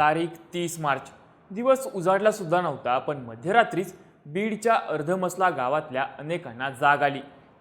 तारीख तीस मार्च. दिवस उजाडला सुद्धा नव्हता पण मध्यरात्रीच बीडच्या अर्धमसला गावातल्या अनेकांना जाग आली.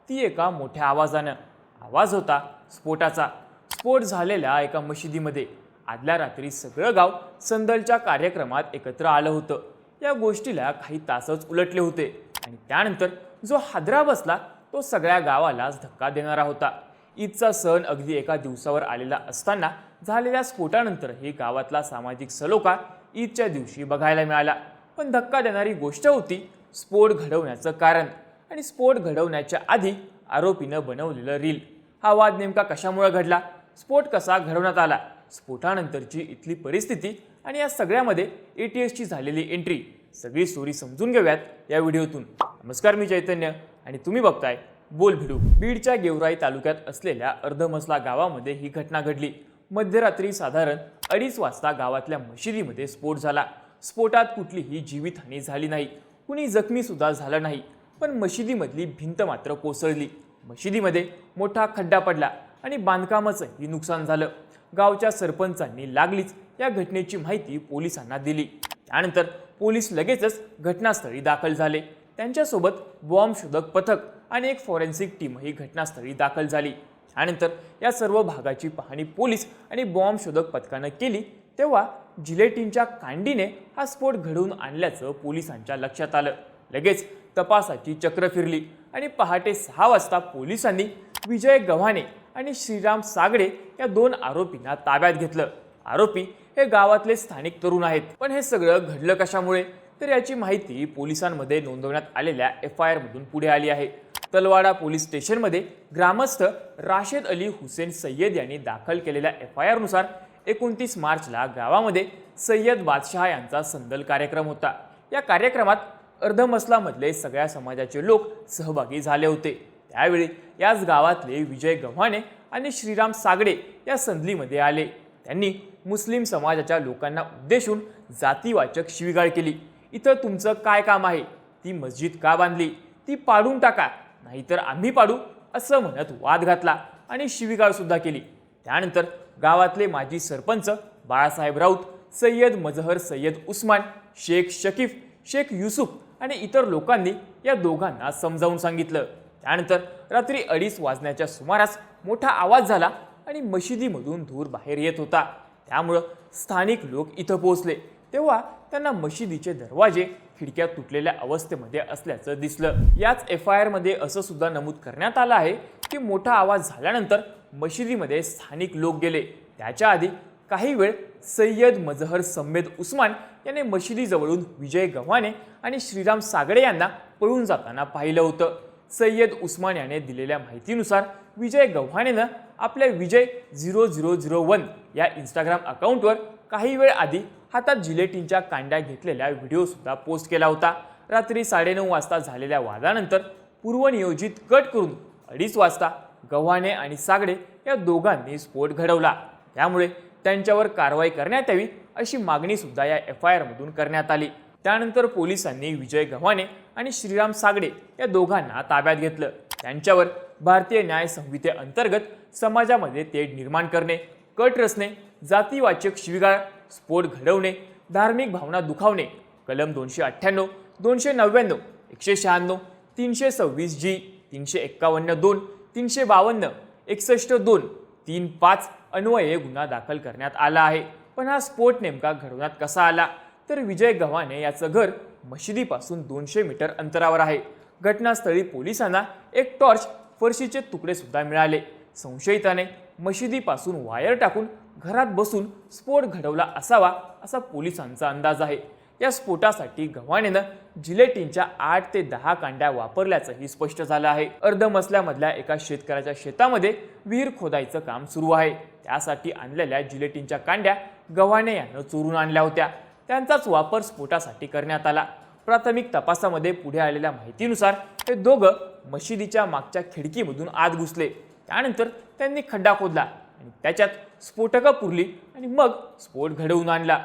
ती एका मोठ्या आवाजानं. आवाज होता स्फोटाचा. स्फोट झालेल्या एका मशिदीमध्ये. आदल्या रात्री सगळं गाव संदलच्या कार्यक्रमात एकत्र आलं होतं. या गोष्टीला काही तासच उलटले होते. आणि त्यानंतर जो हादरा बसला तो सगळ्या गावालाच धक्का देणारा होता. ईदचा सण अगदी एका दिवसावर आलेला असताना झालेल्या स्फोटानंतर हे गावातला सामाजिक सलोखा ईदच्या दिवशी बघायला मिळाला. पण धक्का देणारी गोष्ट होती स्फोट घडवण्याचं कारण. आणि स्फोट घडवण्याच्या आधी आरोपीनं बनवलेलं रील. हा वाद नेमका कशामुळे घडला? स्फोट कसा घडवण्यात आला? स्फोटानंतरची इथली परिस्थिती आणि या सगळ्यामध्ये ए टी एसची झालेली एंट्री सगळी स्टोरी समजून घेऊयात या व्हिडिओतून. नमस्कार मी चैतन्य आणि तुम्ही बघताय बोल भिडू बीडच्या गेवराई तालुक्यात असलेल्या अर्धमसला गावामध्ये ही घटना घडली. मध्यरात्री साधारण अडीच वाजता गावातल्या मशिदीमध्ये स्फोट झाला. स्फोटात कुठलीही जीवितहानी झाली नाही. कुणी जखमी सुद्धा झालं नाही पण मशिदीमधली भिंत मात्र कोसळली. मशिदीमध्ये मोठा खड्डा पडला आणि बांधकामाचंही नुकसान झालं. गावच्या सरपंचांनी लागलीच या घटनेची माहिती पोलिसांना दिली. त्यानंतर पोलीस लगेचच घटनास्थळी दाखल झाले. त्यांच्यासोबत बॉम्बशोधक पथक आणि एक फॉरेन्सिक टीमही घटनास्थळी दाखल झाली. त्यानंतर या सर्व भागाची पाहणी पोलीस आणि बॉम्बशोधक पथकानं केली तेव्हा जिलेटिनच्या कांडीने हा स्फोट घडवून आणल्याचं पोलिसांच्या लक्षात आलं. लगेच तपासाची चक्र फिरली आणि पहाटे सहा वाजता पोलिसांनी विजय गव्हाणे आणि श्रीराम सागडे या दोन आरोपींना ताब्यात घेतलं. आरोपी हे गावातले स्थानिक तरुण आहेत पण हे सगळं घडलं कशामुळे? तर याची माहिती पोलिसांमध्ये नोंदवण्यात आलेल्या एफ आय आरमधून पुढे आली आहे. तलवाडा पोलीस स्टेशनमध्ये ग्रामस्थ राशेद अली हुसेन सय्यद यांनी दाखल केलेल्या एफ आय आरनुसार एकोणतीस मार्चला गावामध्ये सय्यद बादशहा यांचा संदल कार्यक्रम होता. या कार्यक्रमात अर्धमसलामधले सगळ्या समाजाचे लोक सहभागी झाले होते. त्यावेळी याच गावातले विजय गव्हाणे आणि श्रीराम सागडे या संधलीमध्ये आले. त्यांनी मुस्लिम समाजाच्या लोकांना उद्देशून जातीवाचक शिवीगाळ केली. इथं तुमचं काय काम आहे? ती मस्जिद का बांधली? ती पाडून टाका. नाहीतर आम्ही पाडू असं म्हणत वाद घातला आणि शिविगाळसुद्धा केली. त्यानंतर गावातले माजी सरपंच बाळासाहेब राऊत सय्यद मजहर सय्यद उस्मान शेख शकीफ शेख युसुफ आणि इतर लोकांनी या दोघांना समजावून सांगितलं. त्यानंतर रात्री अडीच वाजण्याच्या सुमारास मोठा आवाज झाला आणि मशिदीमधून धूर बाहेर येत होता. त्यामुळं स्थानिक लोक इथं पोहोचले. तेव्हा त्यांना मशिदीचे दरवाजे खिडक्या तुटलेल्या अवस्थेमध्ये असल्याचं दिसलं. याच एफ आय आरमध्ये असं सुद्धा नमूद करण्यात आलं आहे की मोठा आवाज झाल्यानंतर मशिदीमध्ये स्थानिक लोक गेले. त्याच्या आधी काही वेळ सय्यद मजहर सम्मेद उस्मान याने मशिदीजवळून विजय गव्हाणे आणि श्रीराम सागडे यांना पळून जाताना पाहिलं होतं. सय्यद उस्मान याने दिलेल्या माहितीनुसार विजय गव्हाणेनं आपल्या Vijay zero zero zero one या इंस्टाग्राम अकाउंटवर काही वेळ आधी हातात जिलेटिनच्या कांड्या घेतलेल्या व्हिडिओसुद्धा पोस्ट केला होता. रात्री साडेनऊ वाजता झालेल्या वादानंतर पूर्वनियोजित कट करून अडीच वाजता गव्हाणे आणि सागडे या दोघांनी स्फोट घडवला. त्यामुळे त्यांच्यावर कारवाई करण्यात यावी अशी मागणी सुद्धा या एफ आय आरमधून करण्यात आली. त्यानंतर पोलिसांनी विजय गव्हाणे आणि श्रीराम सागडे या दोघांना ताब्यात घेतलं. त्यांच्यावर भारतीय न्याय संहितेअंतर्गत समाजामध्ये तेढ निर्माण करणे कट रचणे जातीवाचक शिविगाळ स्फोट घडवणे धार्मिक भावना दुखावणे कलम दोनशे अठ्ठ्याण्णव दोनशे नव्याण्णव एकशे शहाण्णव तीनशे सव्वीस जी तीनशे एक्कावन्न दोन तीनशे बावन्न एकसष्ट दोन तीन पाच अन्वये गुन्हा दाखल करण्यात आला आहे. पण हा स्फोट नेमका घडवण्यात कसा आला? तर विजय गव्हाणे याचं घर मशिदीपासून दोनशे मीटर अंतरावर आहे. घटनास्थळी पोलिसांना एक टॉर्च फरशीचे तुकडे सुद्धा मिळाले. संशयिताने मशिदीपासून वायर टाकून घरात बसून स्फोट घडवला असावा असा पोलिसांचा अंदाज आहे. या स्फोटासाठी गव्हाणेनं जिलेटिनच्या आठ ते दहा कांड्या वापरल्याचंही स्पष्ट झालं आहे. अर्धमसल्यामधल्या एका शेतकऱ्याच्या शेतामध्ये विहीर खोदायचं काम सुरू आहे. त्यासाठी आणलेल्या जिलेटिनच्या कांड्या गव्हाणे यानं चोरून आणल्या होत्या. त्यांचाच वापर स्फोटासाठी करण्यात आला. प्राथमिक तपासामध्ये पुढे आलेल्या माहितीनुसार हे दोघं मशिदीच्या मागच्या खिडकीमधून आत घुसले. त्यानंतर त्यांनी खड्डा खोदला. आणि त्याच्यात स्फोटकं पुरली आणि मग स्फोट घडवून आणला.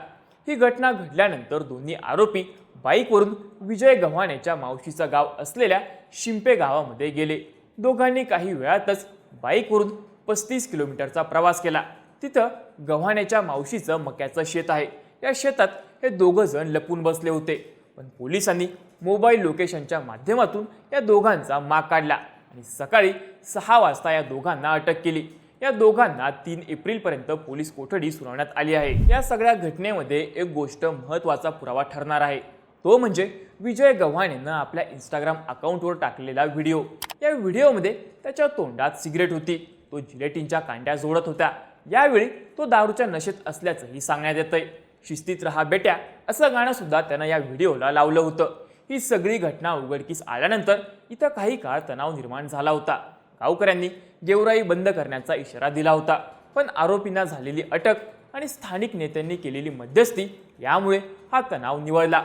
ही घटना घडल्यानंतर दोन्ही आरोपी बाईकवरून विजय गव्हाण्याच्या मावशीचं गाव असलेल्या शिंपे गावामध्ये गेले. दोघांनी काही वेळातच बाईकवरून पस्तीस किलोमीटरचा प्रवास केला. तिथं गव्हाण्याच्या मावशीचं मक्याचं शेत आहे. या शेतात हे दोघं जण लपून बसले होते. पण पोलिसांनी मोबाईल लोकेशनच्या माध्यमातून या दोघांचा माग काढला आणि सकाळी सहा वाजता या दोघांना अटक केली. या दोघांना तीन एप्रिलपर्यंत पोलीस कोठडी सुनावण्यात आली आहे. या सगळ्या घटनेमध्ये एक गोष्ट महत्त्वाचा पुरावा ठरणार आहे. तो म्हणजे विजय गव्हाणेनं आपल्या इंस्टाग्राम अकाउंटवर टाकलेला व्हिडिओ. या व्हिडिओमध्ये त्याच्या तोंडात सिगरेट होती. तो जिलेटिनच्या कांड्या जोडत होता. यावेळी तो दारूच्या नशेत असल्याचंही सांगण्यात येतंय. शिस्तीत रहा बेट्या असं गाणं सुद्धा त्यानं या व्हिडिओला लावलं होतं. ही सगळी घटना उघडकीस आल्यानंतर इथं काही काळ तणाव निर्माण झाला होता. गावकऱ्यांनी गेवराई बंद करण्याचा इशारा दिला होता. पण आरोपींना झालेली अटक आणि स्थानिक नेत्यांनी केलेली मध्यस्थी यामुळे हा तणाव निवळला.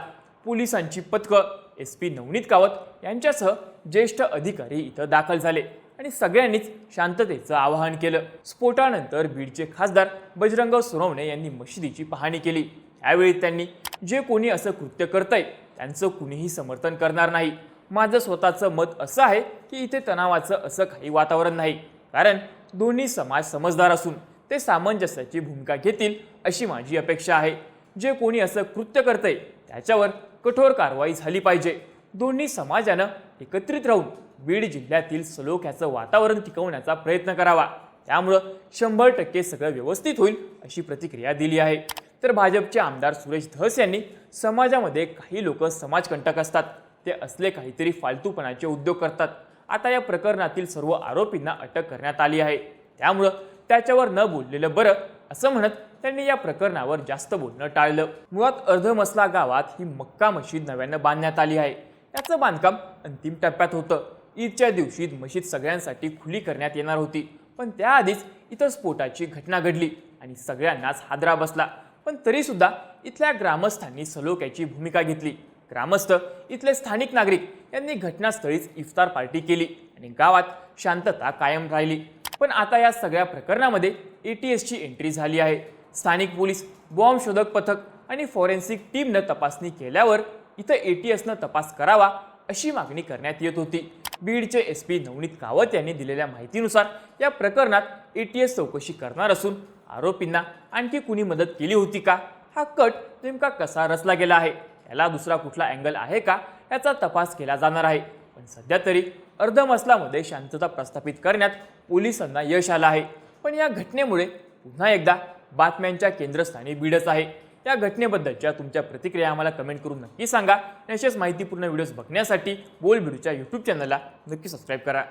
पोलिसांची पथकं एस पी नवनीत कावत यांच्यासह ज्येष्ठ अधिकारी इथं दाखल झाले आणि सगळ्यांनीच शांततेचं आवाहन केलं. स्फोटानंतर बीडचे खासदार बजरंग सोनवणे यांनी मशिदीची पाहणी केली. यावेळी त्यांनी जे कोणी असं कृत्य करतंय त्यांचं कुणीही समर्थन करणार नाही. माझं स्वतःचं मत असं आहे की इथे तणावाचं असं काही वातावरण नाही. कारण दोन्ही समाज समजदार असून ते सामंजस्याची भूमिका घेतील अशी माझी अपेक्षा आहे. जे कोणी असं कृत्य करतंय त्याच्यावर कठोर कारवाई झाली पाहिजे. दोन्ही समाजानं एकत्रित राहून बीड जिल्ह्यातील सलोख्याचं वातावरण टिकवण्याचा प्रयत्न करावा. त्यामुळं शंभर टक्के सगळं व्यवस्थित होईल अशी प्रतिक्रिया दिली आहे. तर भाजपचे आमदार सुरेश धस यांनी समाजामध्ये काही लोक समाजकंटक असतात. ते असले काहीतरी फालतूपणाचे उद्योग करतात. आता या प्रकरणातील सर्व आरोपींना अटक करण्यात आली आहे. त्यामुळं त्याच्यावर न बोललेलं बरं असं म्हणत त्यांनी या प्रकरणावर जास्त बोलणं टाळलं. मुळात अर्धमसला गावात ही मक्का मशीद नव्यानं बांधण्यात आली आहे. याचं बांधकाम अंतिम टप्प्यात होतं. ईदच्या दिवशी मशीद सगळ्यांसाठी खुली करण्यात येणार होती. पण त्याआधीच इथं स्फोटाची घटना घडली आणि सगळ्यांनाच हादरा बसला. पण तरीसुद्धा इथल्या ग्रामस्थांनी सलोख्याची भूमिका घेतली. ग्रामस्थ इथले स्थानिक नागरिक यांनी घटनास्थळीच इफ्तार पार्टी केली आणि गावात शांतता कायम राहिली. पण आता या सगळ्या प्रकरणामध्ये ए टी एसची एंट्री झाली आहे. स्थानिक पोलीस बॉम्ब शोधक पथक आणि फॉरेन्सिक टीमनं तपासणी केल्यावर इथं ए टी एसनं तपास करावा अशी मागणी करण्यात येत होती. बीडचे एस पी नवनीत कावत यांनी दिलेल्या माहितीनुसार या प्रकरणात ए टी एस चौकशी करणार असून आरोपींना आणखी कुणी मदत केली होती का? हा कट नेमका कसा रचला गेला आहे? याला दुसरा कुठला अँगल आहे का याचा तपास केला जाणार आहे. पण सध्या तरी अर्धमसलामध्ये शांतता प्रस्थापित करण्यात पोलिसांना यश आलं आहे. पण या घटनेमुळे पुन्हा एकदा बातम्यांच्या केंद्रस्थानी बीडच आहे. या घटनेबद्दलच्या तुमच्या प्रतिक्रिया आम्हाला कमेंट करून नक्की सांगा. आणि अशाच माहितीपूर्ण व्हिडिओज बघण्यासाठी बोल बीडूच्या यूट्यूब चॅनलला नक्की सबस्क्राईब करा.